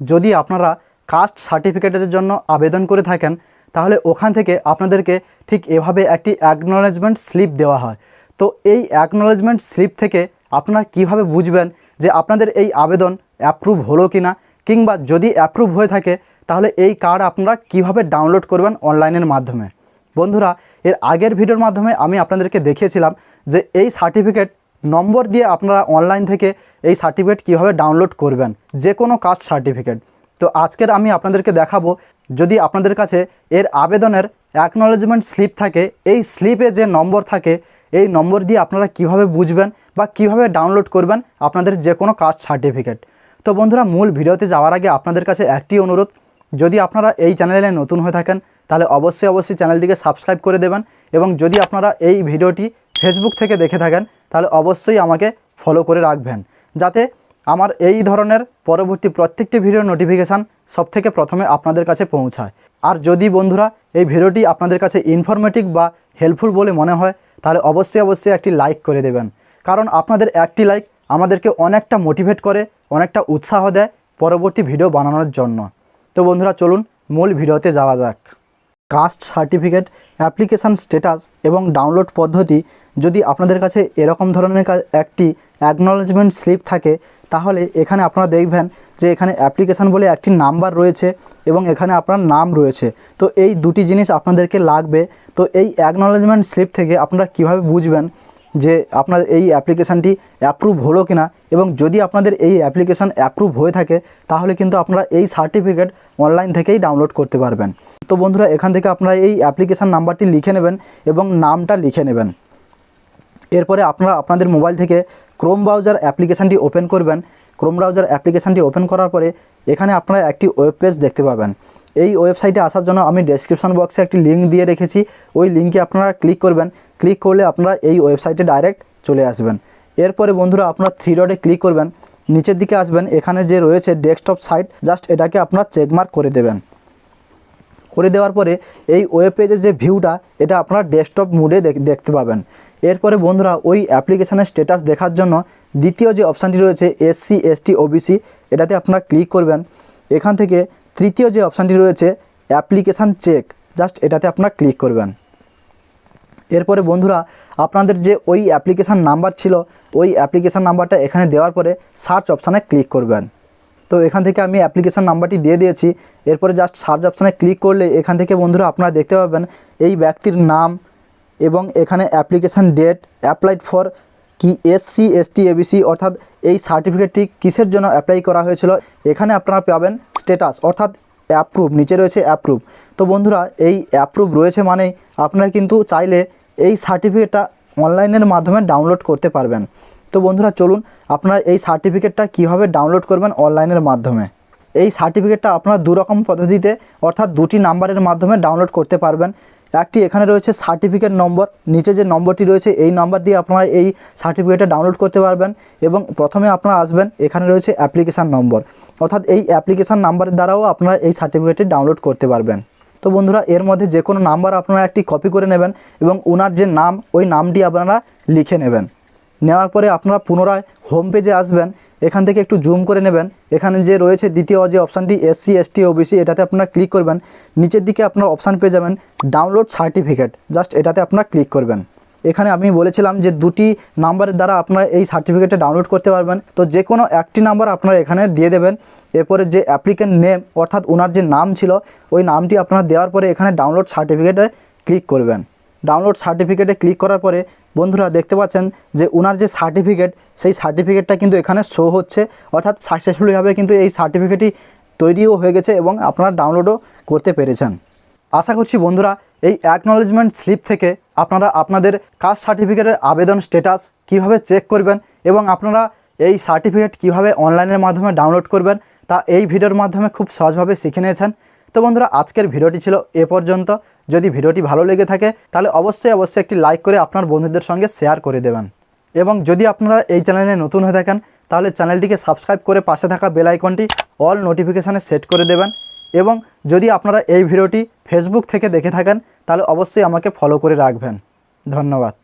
যদি আপনারা কাস্ট সার্টিফিকেটের জন্য আবেদন করে থাকেন, তাহলে ওখান থেকে আপনাদেরকে ঠিক এভাবে একটি অ্যাকনলেজমেন্ট স্লিপ দেওয়া হয়। তো এই অ্যাকনলেজমেন্ট স্লিপ থেকে আপনারা কীভাবে বুঝবেন যে আপনাদের এই আবেদন অ্যাপ্রুভ হলো কি না কিংবা যদি অ্যাপ্রুভ হয়ে থাকে, তাহলে এই কার্ড আপনারা কীভাবে ডাউনলোড করবেন অনলাইনের মাধ্যমে? বন্ধুরা, এর আগের ভিডিওর মাধ্যমে আমি আপনাদেরকে দেখিয়েছিলাম যে এই সার্টিফিকেট নম্বর দিয়ে আপনারা অনলাইন থেকে এই সার্টিফিকেট কীভাবে ডাউনলোড করবেন? যে কোনো কাস্ট সার্টিফিকেট তো আজকের আমি আপনাদেরকে দেখাবো, যদি আপনাদের কাছে এর আবেদনের অ্যাকনলেজমেন্ট স্লিপ থাকে, এই স্লিপে যে নম্বর থাকে, এই নম্বর দিয়ে আপনারা কীভাবে বুঝবেন বা কীভাবে ডাউনলোড করবেন আপনাদের যে কোনো কাস্ট সার্টিফিকেট তো বন্ধুরা, মূল ভিডিওতে যাওয়ার আগে আপনাদের কাছে একটি অনুরোধ, যদি আপনারা এই চ্যানেলে নতুন হয়ে থাকেন, তাহলে অবশ্যই অবশ্যই চ্যানেলটিকে সাবস্ক্রাইব করে দেবেন এবং যদি আপনারা এই ভিডিওটি ফেসবুক থেকে দেখে থাকেন, তাহলে অবশ্যই আমাকে ফলো করে রাখবেন। যাতে আমার এই ধরনের পরবর্তী প্রত্যেকটি ভিডিওর নোটিফিকেশান সবথেকে প্রথমে আপনাদের কাছে পৌঁছায়। আর যদি বন্ধুরা এই ভিডিওটি আপনাদের কাছে ইনফরমেটিভ বা হেল্পফুল বলে মনে হয়, তাহলে অবশ্যই অবশ্যই একটি লাইক করে দেবেন। কারণ আপনাদের একটি লাইক আমাদেরকে অনেকটা মোটিভেট করে, অনেকটা উৎসাহ দেয় পরবর্তী ভিডিও বানানোর জন্য। তো বন্ধুরা, চলুন মূল ভিডিওতে যাওয়া যাক। কাস্ট সার্টিফিকেট অ্যাপ্লিকেশান স্ট্যাটাস এবং ডাউনলোড পদ্ধতি যদি আপনাদের কাছে এরকম ধরনের একটি অ্যাকনলেজমেন্ট স্লিপ থাকে, তাহলে এখানে আপনারা দেখবেন যে এখানে অ্যাপ্লিকেশান বলে একটি নাম্বার রয়েছে এবং এখানে আপনার নাম রয়েছে। তো এই দুটি জিনিস আপনাদেরকে লাগবে। তো এই অ্যাকনলেজমেন্ট স্লিপ থেকে আপনারা কীভাবে বুঝবেন যে আপনার এই অ্যাপ্লিকেশানটি অ্যাপ্রুভ হলো কিনা? এবং যদি আপনাদের এই অ্যাপ্লিকেশান অ্যাপ্রুভ হয়ে থাকে, তাহলে কিন্তু আপনারা এই সার্টিফিকেট অনলাইন থেকেই ডাউনলোড করতে পারবেন। তো বন্ধুরা, এখান থেকে আপনারা এই অ্যাপ্লিকেশান নাম্বারটি লিখে নেবেন এবং নামটা লিখে নেবেন। এরপরে আপনারা আপনাদের মোবাইল থেকে ক্রোম ব্রাউজার অ্যাপ্লিকেশানটি ওপেন করবেন। ক্রোম ব্রাউজার অ্যাপ্লিকেশানটি ওপেন করার পরে এখানে আপনারা একটি ওয়েব পেজ দেখতে পাবেন। এই ওয়েবসাইটে আসার জন্য আমি ডেসক্রিপশন বক্সে একটি লিঙ্ক দিয়ে রেখেছি। ওই লিঙ্কে আপনারা ক্লিক করবেন। ক্লিক করলে আপনারা এই ওয়েবসাইটে ডাইরেক্ট চলে আসবেন। এরপরে বন্ধুরা আপনারা থ্রি ডটে ক্লিক করবেন। নিচের দিকে আসবেন। এখানে যে রয়েছে ডেস্কটপ সাইট জাস্ট এটাকে আপনারা চেকমার্ক করে দেবেন। করে দেওয়ার পরে এই ওয়েব পেজের যে ভিউটা এটা আপনারা ডেস্কটপ মুডে দেখতে পাবেন। এরপরে বন্ধুরা, ওই অ্যাপ্লিকেশানের স্ট্যাটাস দেখার জন্য দ্বিতীয় যে অপশানটি রয়েছে এসসি এসটি ওবিসি এটাতে আপনারা ক্লিক করবেন। এখান থেকে তৃতীয় যে অপশানটি রয়েছে অ্যাপ্লিকেশান চেক জাস্ট এটাতে আপনারা ক্লিক করবেন। এরপরে বন্ধুরা, আপনাদের যে ওই অ্যাপ্লিকেশান নাম্বার ছিল, ওই অ্যাপ্লিকেশান নাম্বারটা এখানে দেওয়ার পরে সার্চ অপশানে ক্লিক করবেন। তো এখান থেকে আমি অ্যাপ্লিকেশান নাম্বারটি দিয়ে দিয়েছি। এরপরে জাস্ট সার্চ অপশানে ক্লিক করলে এখান থেকে বন্ধুরা আপনারা দেখতে পাবেন এই ব্যক্তির নাম এবং এখানে অ্যাপ্লিকেশান ডেট অ্যাপ্লাইড ফর কি এসসি এসটি এবিসি অর্থাৎ এই সার্টিফিকেটটি কিসের জন্য অ্যাপ্লাই করা হয়েছিল? এখানে আপনারা পাবেন স্ট্যাটাস অর্থাৎ অ্যাপ্রুভ নিচে রয়েছে অ্যাপ্রুভ তো বন্ধুরা, এই অ্যাপ্রুভ রয়েছে মানেই আপনারা কিন্তু চাইলে এই সার্টিফিকেটটা অনলাইনের মাধ্যমে ডাউনলোড করতে পারবেন। তো বন্ধুরা চলুন আপনারা এই সার্টিফিকেটটা কীভাবে ডাউনলোড করবেন অনলাইনের মাধ্যমে? এই সার্টিফিকেটটা আপনারা দুরকম পদ্ধতিতে অর্থাৎ দুটি নাম্বারের মাধ্যমে ডাউনলোড করতে পারবেন। একটি এখানে রয়েছে সার্টিফিকেট নম্বর, নিচে যে নম্বরটি রয়েছে এই নাম্বার দিয়ে আপনারা এই সার্টিফিকেটটা ডাউনলোড করতে পারবেন এবং প্রথমে আপনারা আসবেন, এখানে রয়েছে অ্যাপ্লিকেশান নম্বর অর্থাৎ এই অ্যাপ্লিকেশান নাম্বারের দ্বারাও আপনারা এই সার্টিফিকেটটি ডাউনলোড করতে পারবেন। তো বন্ধুরা, এর মধ্যে যে কোনো নাম্বার আপনারা একটি কপি করে নেবেন এবং ওনার যে নাম, ওই নামটি আপনারা লিখে নেবেন। নেওয়ার পরে আপনারা পুনরায় হোম পেজে আসবেন, এখান থেকে একটু জুম করে নেবেন। এখানে যে রয়েছে দ্বিতীয় যে অপশানটি এসসি এসটি ওবিসি এটাতে আপনারা ক্লিক করবেন। নিচের দিকে আপনার অপশান পেয়ে যাবেন ডাউনলোড সার্টিফিকেট জাস্ট এটাতে আপনারা ক্লিক করবেন। এখানে আমি বলেছিলাম যে দুটি নাম্বারের দ্বারা আপনারা এই সার্টিফিকেটটা ডাউনলোড করতে পারবেন। তো যে কোনো একটি নাম্বার আপনারা এখানে দিয়ে দেবেন। এরপরে যে অ্যাপ্লিকেন্ট নেম অর্থাৎ ওনার যে নাম ছিল, ওই নামটি আপনারা দেওয়ার পরে এখানে ডাউনলোড সার্টিফিকেটে ক্লিক করবেন। ডাউনলোড সার্টিফিকেটে ক্লিক করার পরে বন্ধুরা দেখতে পাচ্ছেন যে ওনার যে সার্টিফিকেট সেই সার্টিফিকেটটা কিন্তু এখানে শো হচ্ছে। অর্থাৎ সাকসেসফুলিভাবে কিন্তু এই সার্টিফিকেটটি তৈরিও হয়ে গেছে এবং আপনারা ডাউনলোডও করতে পেরেছেন। আশা করছি বন্ধুরা এই অ্যাকনলেজমেন্ট স্লিপ থেকে আপনারা আপনাদের কাস্ট সার্টিফিকেটের আবেদন স্ট্যাটাস কীভাবে চেক করবেন এবং আপনারা এই সার্টিফিকেট কীভাবে অনলাইনের মাধ্যমে ডাউনলোড করবেন তা এই ভিডিওর মাধ্যমে খুব সহজভাবে শিখে নিয়েছেন। তো বন্ধুরা, আজকের ভিডিওটি ছিল এ পর্যন্ত। যদি ভিডিওটি ভালো লেগে থাকে, তাহলে অবশ্যই অবশ্যই একটি লাইক করে আপনার বন্ধুদের সঙ্গে শেয়ার করে দেবেন। এবং যদি আপনারা এই চ্যানেলে নতুন হয়ে থাকেন, তাহলে চ্যানেলটিকে সাবস্ক্রাইব করে পাশে থাকা বেল আইকনটি অল নোটিফিকেশানে সেট করে দেবেন। এবং যদি আপনারা এই ভিডিওটি ফেসবুক থেকে দেখে থাকেন, তাহলে অবশ্যই আমাকে ফলো করে রাখবেন। ধন্যবাদ।